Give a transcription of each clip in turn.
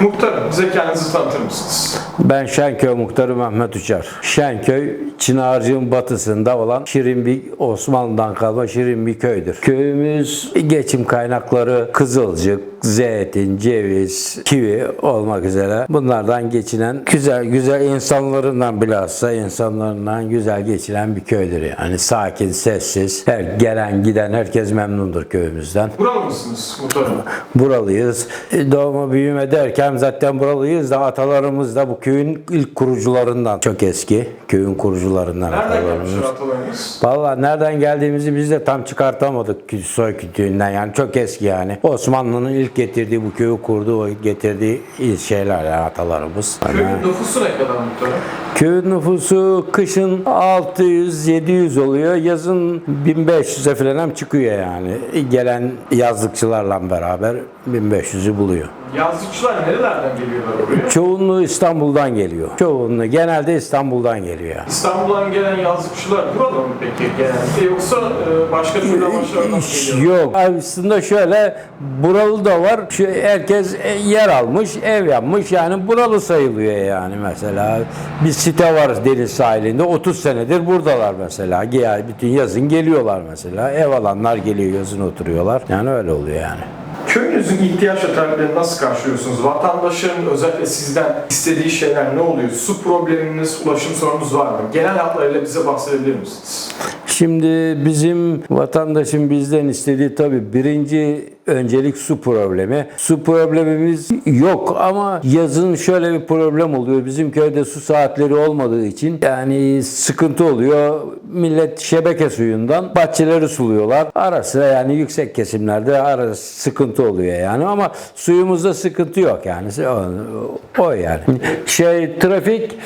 Muhtarım bize kendinizi tanıtır mısınız? Ben Şenköy Muhtarı Mehmet Uçar. Şenköy, Çınarcık'ın batısında olan şirin bir Osmanlı'dan kalma şirin bir köydür. Köyümüz geçim kaynakları kızılcık, zeytin, ceviz, kivi olmak üzere bunlardan geçinen güzel güzel insanlarından bilhassa insanlarından güzel geçinen bir köydür. Yani sakin, sessiz, her gelen giden herkes memnundur köyümüzden. Buralı mısınız muhtarım? Buralıyız. E, Doğma büyüme derken zaten buralıyız da atalarımız da bu köyün ilk kurucularından. Çok eski köyün kurucularından Nereden atalarımız. gelmişler atalarınız? Vallahi nereden geldiğimizi biz de tam çıkartamadık soy kütüğünden yani çok eski yani. Osmanlı'nın ilk getirdiği bu köyü kurduğu, o getirdiği ilk şeyler yani atalarımız. Köyün Yani nüfusu ne kadar muhtarım? Köyün nüfusu kışın 600-700 oluyor, yazın 1500'e falan çıkıyor yani. Gelen yazlıkçılarla beraber 1500'ü buluyor. Yazlıkçılar nerelerden geliyorlar oraya? Çoğunluğu İstanbul'dan geliyor. Çoğunluğu genelde İstanbul'dan geliyor. İstanbul'dan gelen yazlıkçılar buralı mı peki genelde yoksa e, başka türlü amaçlardan mı geliyorlar? Yok. Aslında şöyle buralı da var. Şu, herkes e, yer almış, ev yapmış. Yani buralı sayılıyor yani mesela. Bir site var deniz sahilinde. 30 senedir buradalar mesela. Yani bütün yazın geliyorlar mesela. Ev alanlar geliyor yazın oturuyorlar. Yani öyle oluyor yani. Köyünüzün ihtiyaç ve taleplerini nasıl karşılıyorsunuz? Vatandaşın özellikle sizden istediği şeyler ne oluyor? Su probleminiz, ulaşım sorununuz var mı? Genel hatlarıyla bize bahsedebilir misiniz? Şimdi bizim vatandaşın bizden istediği tabii birinci öncelik su problemi. Su problemimiz yok ama yazın şöyle bir problem oluyor. Bizim köyde su saatleri olmadığı için yani sıkıntı oluyor. Millet şebeke suyundan bahçeleri suluyorlar. Ara sıra yani yüksek kesimlerde ara sıkıntı oluyor yani ama suyumuzda sıkıntı yok yani. O, o yani. Şey trafik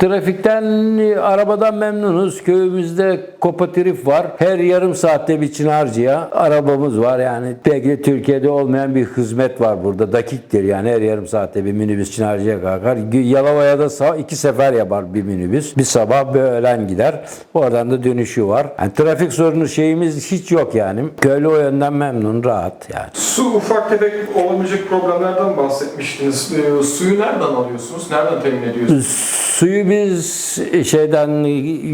Trafikten, e, arabadan memnunuz. Köyümüzde kooperatif var. Her yarım saatte bir Çınarcı'ya arabamız var. Yani de Türkiye'de olmayan bir hizmet var burada. Dakiktir yani her yarım saatte bir minibüs Çınarcı'ya kalkar. Yalova'ya da sağ iki sefer yapar bir minibüs. Bir sabah bir öğlen gider. Oradan da dönüşü var. Yani trafik sorunu şeyimiz hiç yok yani. Köylü o yönden memnun, rahat yani. Su ufak tefek olabilecek problemlerden bahsetmiştiniz. E, suyu nereden alıyorsunuz? Nereden temin ediyorsunuz? Suyu biz şeyden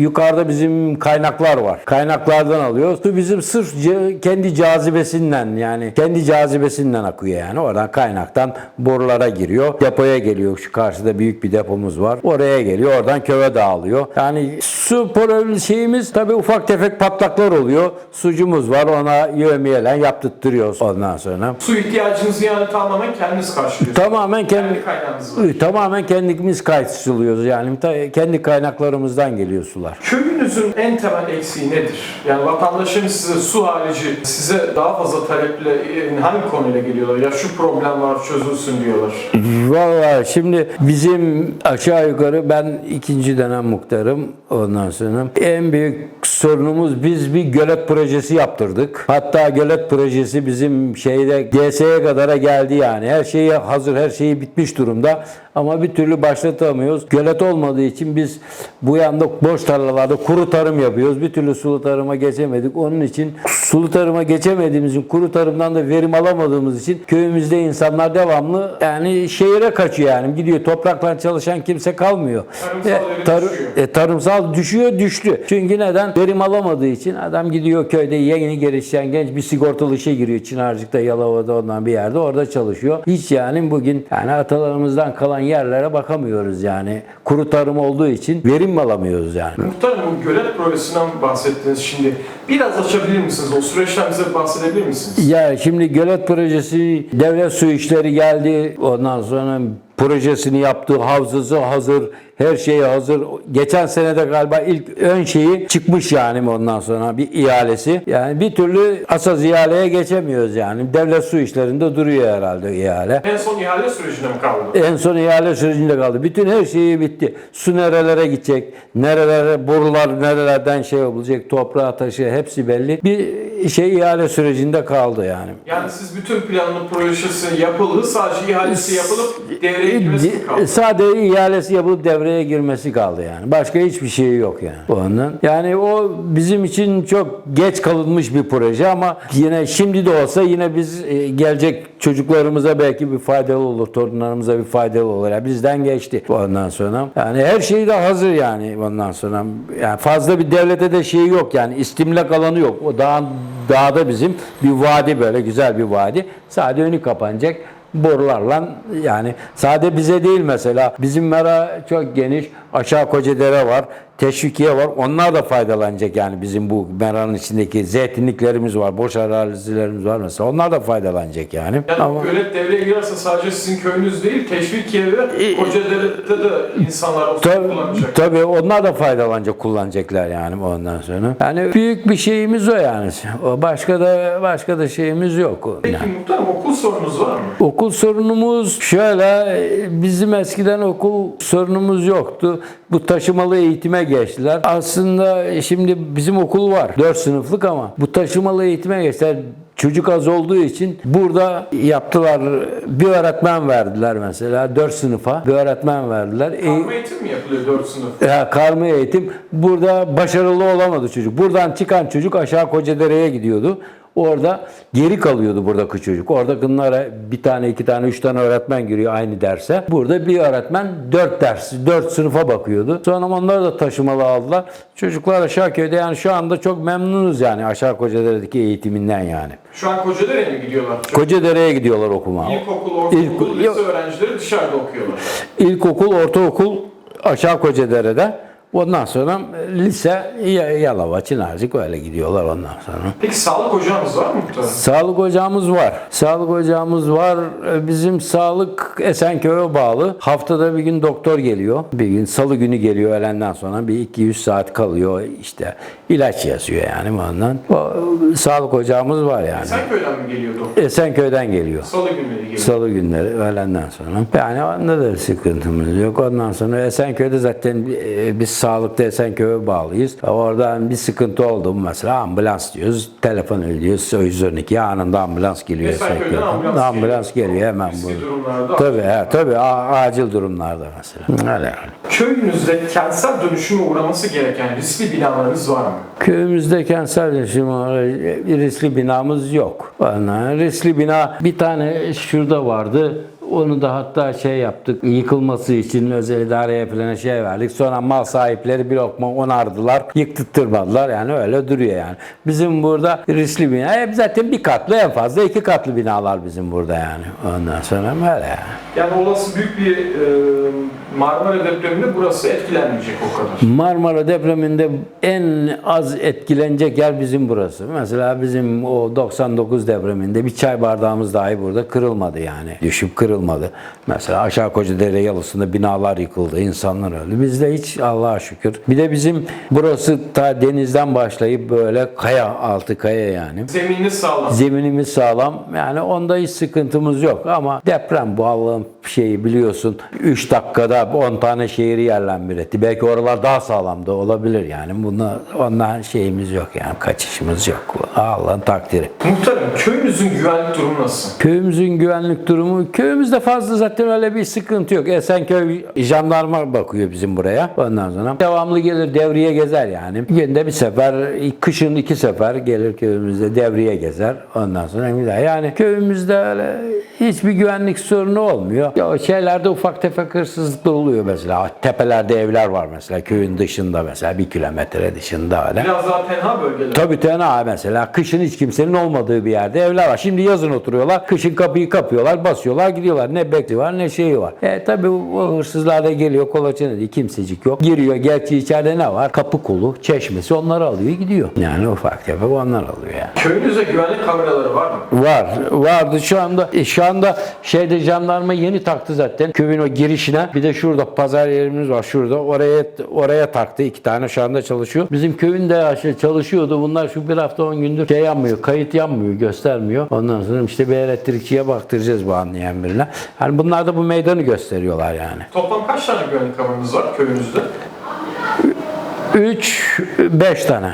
yukarıda bizim kaynaklar var. Kaynaklardan alıyoruz. Su bizim sırf kendi cazibesinden yani kendi cazibesinden akıyor yani. Oradan kaynaktan borulara giriyor. Depoya geliyor. Şu karşıda büyük bir depomuz var. Oraya geliyor. Oradan köye dağılıyor. Yani su problemi şeyimiz tabii ufak tefek patlaklar oluyor. Sucumuz var. Ona yövmiyelen yaptırtıyoruz ondan sonra. Su ihtiyacınızı yani tamamen kendiniz karşılıyorsunuz. Tamamen kendi Kendi kaynağınız var. tamamen kendimiz karşılıyoruz yani Ta- kendi kaynaklarımızdan geliyor sular. Köyünüzün en temel eksiği nedir? Yani vatandaşın size su harici size daha fazla taleple hangi konuyla geliyorlar? Ya şu problem var çözülsün diyorlar. Vallahi şimdi bizim aşağı yukarı ben ikinci dönem muhtarım ondan sonra en büyük sorunumuz biz bir gölet projesi yaptırdık. Hatta gölet projesi bizim şeyde GS'ye kadara geldi yani. Her şeyi hazır, her şeyi bitmiş durumda. Ama bir türlü başlatamıyoruz. Gölet olmadığı için biz bu yanda boş tarlalarda kuru tarım yapıyoruz. Bir türlü sulu tarıma geçemedik. Onun için sulu tarıma geçemediğimiz için, kuru tarımdan da verim alamadığımız için köyümüzde insanlar devamlı yani şehire kaçıyor yani. Gidiyor toprakla çalışan kimse kalmıyor. Tarımsal E, tarı- düşüyor. e, tarımsal düşüyor düştü. Çünkü neden? Verim alamadığı için adam gidiyor köyde yeni gelişen genç bir sigortalı işe giriyor. Çınarcık'ta, Yalova'da ondan bir yerde orada çalışıyor. Hiç yani bugün yani atalarımızdan kalan yerlere bakamıyoruz yani. Kuru tarım olduğu için verim alamıyoruz yani. Muhtarım bu gölet projesinden bahsettiniz şimdi. Biraz açabilir misiniz? O süreçten bize bahsedebilir misiniz? Ya şimdi gölet projesi devlet su işleri geldi. Ondan sonra projesini yaptı. Havzası hazır. Her şeyi hazır. Geçen senede galiba ilk ön şeyi çıkmış yani ondan sonra bir ihalesi. Yani bir türlü asaz ihaleye geçemiyoruz yani. Devlet su işlerinde duruyor herhalde ihale. En son ihale sürecinde mi kaldı? En son ihale sürecinde kaldı. Bütün her şeyi bitti. Su nerelere gidecek, nerelere, borular nerelerden şey olacak, toprağa taşı hepsi belli. Bir şey ihale sürecinde kaldı yani. Yani siz bütün planlı projesi yapıldı, sadece ihalesi yapılıp devreye girmesi mi kaldı? Sadece ihalesi yapılıp devreye girmesi kaldı yani. Başka hiçbir şey yok yani ondan. Yani o bizim için çok geç kalınmış bir proje ama yine şimdi de olsa yine biz e, gelecek çocuklarımıza belki bir faydalı olur, torunlarımıza bir faydalı olur. Yani bizden geçti ondan sonra. Yani her şey de hazır yani ondan sonra. Yani fazla bir devlete de şey yok yani istimlak alanı yok. O dağın dağda bizim bir vadi böyle güzel bir vadi. Sadece önü kapanacak borularla yani. Sade bize değil mesela. Bizim mera çok geniş aşağı Kocadere var teşvikiye var onlar da faydalanacak yani bizim bu meranın içindeki zeytinliklerimiz var boş arazilerimiz var mesela onlar da faydalanacak yani, Yani ama gölet devreye girerse sadece sizin köyünüz değil, Teşvikiye ve Kocadere'de de insanlar o Tabii, kullanacak. tabii onlar da faydalanacak, kullanacaklar yani ondan sonra. Yani büyük bir şeyimiz o yani. Başka da başka da şeyimiz yok. Peki Yani. muhtarım okul sorunuz var mı? Okul sorunumuz şöyle, bizim eskiden okul sorunumuz yoktu. Bu taşımalı eğitime geçtiler. Aslında şimdi bizim okul var. 4 sınıflık ama bu taşımalı eğitime geçtiler. Çocuk az olduğu için burada yaptılar. Bir öğretmen verdiler mesela 4 sınıfa. Bir öğretmen verdiler. E- Karma eğitim mi yapılıyor 4 sınıf? ya karma eğitim burada başarılı olamadı çocuk. Buradan çıkan çocuk aşağı Kocadere'ye gidiyordu. Orada geri kalıyordu buradaki çocuk. Orada bunlara bir tane, iki tane, üç tane öğretmen giriyor aynı derse. Burada bir öğretmen dört ders, dört sınıfa bakıyordu. Sonra onları da taşımalı aldılar. Çocuklar aşağı köyde yani şu anda çok memnunuz yani aşağı Kocadere'deki eğitiminden yani. Şu an Kocadere'ye mi gidiyorlar? Kocadere'ye gidiyorlar okuma. İlkokul, ortaokul, İlk- lise öğrencileri dışarıda okuyorlar. İlkokul, ortaokul aşağı Kocadere'de. Ondan sonra lise Ya- Yalova, Çınarcık öyle gidiyorlar ondan sonra. Peki sağlık ocağınız var mı muhtarım? Sağlık ocağımız var. Sağlık ocağımız var. Ee, Bizim sağlık Esenköy'e bağlı. Haftada bir gün doktor geliyor. Bir gün salı günü geliyor öğlenden sonra. Bir 200 saat kalıyor işte. ilaç yazıyor yani ondan. O, sağlık ocağımız var yani. Esenköy'den mi geliyor doktor? Esenköy'den geliyor. Salı günleri geliyor. Salı günleri öğlenden sonra. Yani onda da sıkıntımız yok. Ondan sonra Esenköy'de zaten e, biz sağlıkta Esenköy'e bağlıyız. Oradan bir sıkıntı oldu mu mesela ambulans diyoruz. Telefon ediyoruz. 112 anında ambulans geliyor Esenköy'den ambulans Ambulans geliyor. geliyor hemen durumlarda. Tabii, he, tabii acil durumlarda mesela. Öyle yani. Köyünüzde kentsel dönüşüme uğraması gereken riskli binalarınız var mı? Köyümüzde kentsel dönüşüm bir riskli binamız yok. Ondan riskli bina bir tane şurada vardı. Onu da hatta şey yaptık, yıkılması için özel idareye falan şey verdik. Sonra mal sahipleri bir lokma onardılar, yıktırtmadılar. Yani öyle duruyor yani. Bizim burada riskli bina, hep zaten bir katlı en fazla iki katlı binalar bizim burada yani. Ondan sonra öyle yani. Yani olası büyük bir e, Marmara depreminde burası etkilenmeyecek o kadar. Marmara depreminde en az etkilenecek yer bizim burası. Mesela bizim o 99 depreminde bir çay bardağımız dahi burada kırılmadı yani. Düşüp kırılmadı. Mesela aşağı Kocadere yalısında binalar yıkıldı, insanlar öldü. Bizde hiç Allah'a şükür. Bir de bizim burası ta denizden başlayıp böyle kaya, altı kaya yani. Zemininiz sağlam. Zeminimiz sağlam. Yani onda hiç sıkıntımız yok ama deprem bu Allah'ın şeyi biliyorsun. 3 dakikada 10 tane şehri yerle bir etti. Belki oralar daha sağlam da olabilir yani. Bunda ondan şeyimiz yok yani. Kaçışımız yok. Allah'ın takdiri. Muhtarım köyünüzün güvenlik durumu nasıl? Köyümüzün güvenlik durumu, köyümüzde fazla zaten öyle bir sıkıntı yok. Esenköy jandarma bakıyor bizim buraya. Ondan sonra devamlı gelir devriye gezer yani. Günde bir sefer, kışın iki sefer gelir köyümüzde devriye gezer. Ondan sonra. Yani köyümüzde öyle hiçbir güvenlik sorunu olmuyor. Ya şeylerde ufak tefek hırsızlıklar oluyor mesela. Tepelerde evler var mesela köyün dışında mesela bir kilometre dışında öyle. Biraz daha tenha bölgeler. Tabii tenha mesela kışın hiç kimsenin olmadığı bir yerde evler var. Şimdi yazın oturuyorlar. Kışın kapıyı kapıyorlar, basıyorlar, gidiyorlar. Ne bekli var ne şeyi var. E tabii o hırsızlar da geliyor kolaçan ediyor. Kimsecik yok. Giriyor. Gerçi içeride ne var? Kapı kolu, çeşmesi onları alıyor gidiyor. Yani ufak tefek onlar alıyor yani. Köyünüzde güvenlik kameraları var mı? Var. Vardı şu anda. e, şu anda şeyde jandarma yeni taktı zaten. Köyün o girişine. Bir de şurada pazar yerimiz var şurada. Oraya oraya taktı. iki tane şu anda çalışıyor. Bizim köyün de şey çalışıyordu. Bunlar şu bir hafta on gündür şey yanmıyor. Kayıt yanmıyor. Göstermiyor. Ondan sonra işte bir elektrikçiye baktıracağız bu anlayan birine. Yani bunlar da bu meydanı gösteriyorlar yani. Toplam kaç tane güvenlik kameranız var köyünüzde? 3 5 tane.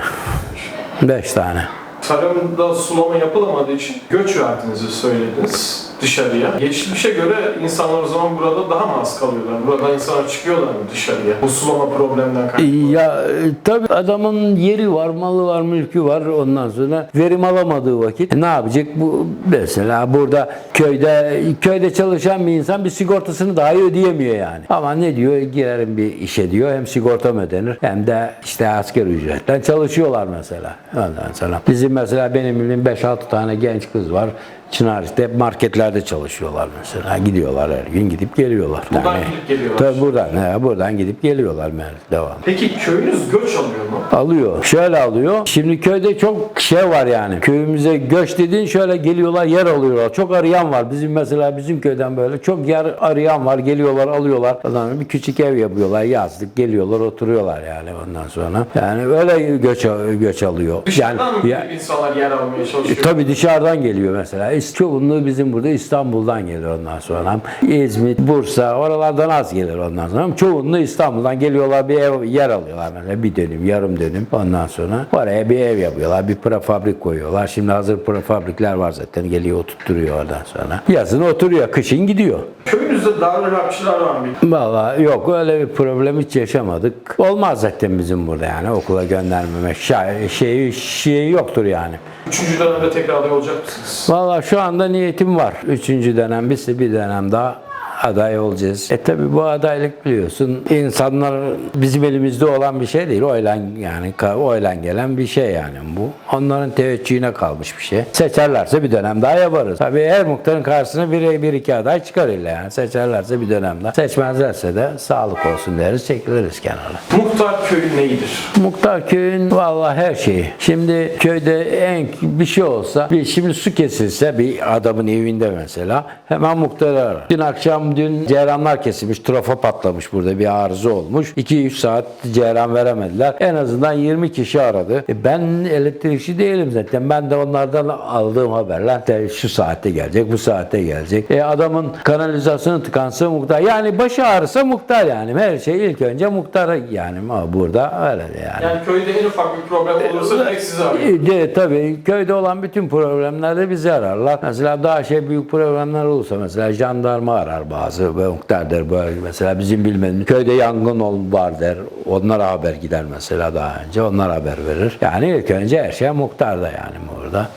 5 tane. Tarımda sulama yapılamadığı için göç verdiğinizi söylediniz. Dışarıya. Geçmişe göre insanlar o zaman burada daha mı az kalıyorlar? Burada insanlar çıkıyorlar mı dışarıya? Bu sulama probleminden kaynaklı. Ya e, tabii adamın yeri var, malı var, mülkü var ondan sonra verim alamadığı vakit ne yapacak? Bu mesela burada köyde köyde çalışan bir insan bir sigortasını dahi ödeyemiyor yani. Ama ne diyor? Girerim bir işe diyor. Hem sigortam ödenir hem de işte asker ücretten çalışıyorlar mesela. Ondan sonra bizim mesela benim bildiğim 5-6 tane genç kız var. Çınarlı'da hep marketlerde çalışıyorlar mesela. Gidiyorlar her gün gidip geliyorlar. Buradan gidip geliyorlar. Tabii buradan, he, buradan gidip geliyorlar meğer devam. Peki köyünüz göç alıyor mu? Alıyor. Şöyle alıyor. Şimdi köyde çok şey var yani. Köyümüze göç dediğin şöyle geliyorlar yer alıyorlar. Çok arayan var. Bizim mesela bizim köyden böyle çok yer arayan var. Geliyorlar alıyorlar. Ondan bir küçük ev yapıyorlar. Yazlık geliyorlar oturuyorlar yani ondan sonra. Yani öyle göç göç alıyor. Dışarıdan mı ya- insanlar yer almaya e, çalışıyor? tabii dışarıdan geliyor mesela. Çoğunluğu bizim burada İstanbul'dan geliyor ondan sonra. İzmit, Bursa oralardan az gelir ondan sonra. Çoğunluğu İstanbul'dan geliyorlar bir ev yer alıyorlar mesela bir dönüm, yarım dönüm ondan sonra. Oraya bir ev yapıyorlar. Bir prefabrik koyuyorlar. Şimdi hazır prefabrikler var zaten. Geliyor oturtturuyor oradan sonra. Yazın oturuyor, kışın gidiyor. Köyünüzde Darül Harpçılar var mı? Vallahi yok öyle bir problem hiç yaşamadık. Olmaz zaten bizim burada yani okula göndermemek şey, şeyi, şeyi yoktur yani. Üçüncü dönemde tekrar aday olacak mısınız? Valla şu anda niyetim var. Üçüncü dönem bitse bir dönem daha aday olacağız. E tabi bu adaylık biliyorsun insanlar bizim elimizde olan bir şey değil. Oyla yani oyla gelen bir şey yani bu. Onların teveccühüne kalmış bir şey. Seçerlerse bir dönem daha yaparız. Tabi her muhtarın karşısına bir, bir iki aday çıkar illa yani. Seçerlerse bir dönem daha. Seçmezlerse de sağlık olsun deriz çekiliriz kenara. Muhtar köyü neyidir? Muhtar köyün vallahi her şeyi. Şimdi köyde en bir şey olsa, bir şimdi su kesilse bir adamın evinde mesela hemen muhtarı arar. Dün akşam dün ceyranlar kesilmiş, trafo patlamış burada bir arıza olmuş. 2-3 saat ceyran veremediler. En azından 20 kişi aradı. E ben elektrikçi değilim zaten. Ben de onlardan aldığım haberler de şu saatte gelecek, bu saatte gelecek. E adamın kanalizasyonu tıkansa muhtar. Yani başı ağrısa muhtar yani. Her şey ilk önce muhtar yani ama burada öyle yani. Yani köyde en ufak bir problem olursa direkt sizi arıyor. E, De, tabii köyde olan bütün problemlerde bizi ararlar. Mesela daha şey büyük problemler olursa mesela jandarma arar bazı ve muhtar der böyle mesela bizim bilmediğimiz köyde yangın var der. Onlara haber gider mesela daha önce. Onlar haber verir. Yani ilk önce her şey muhtarda yani burada.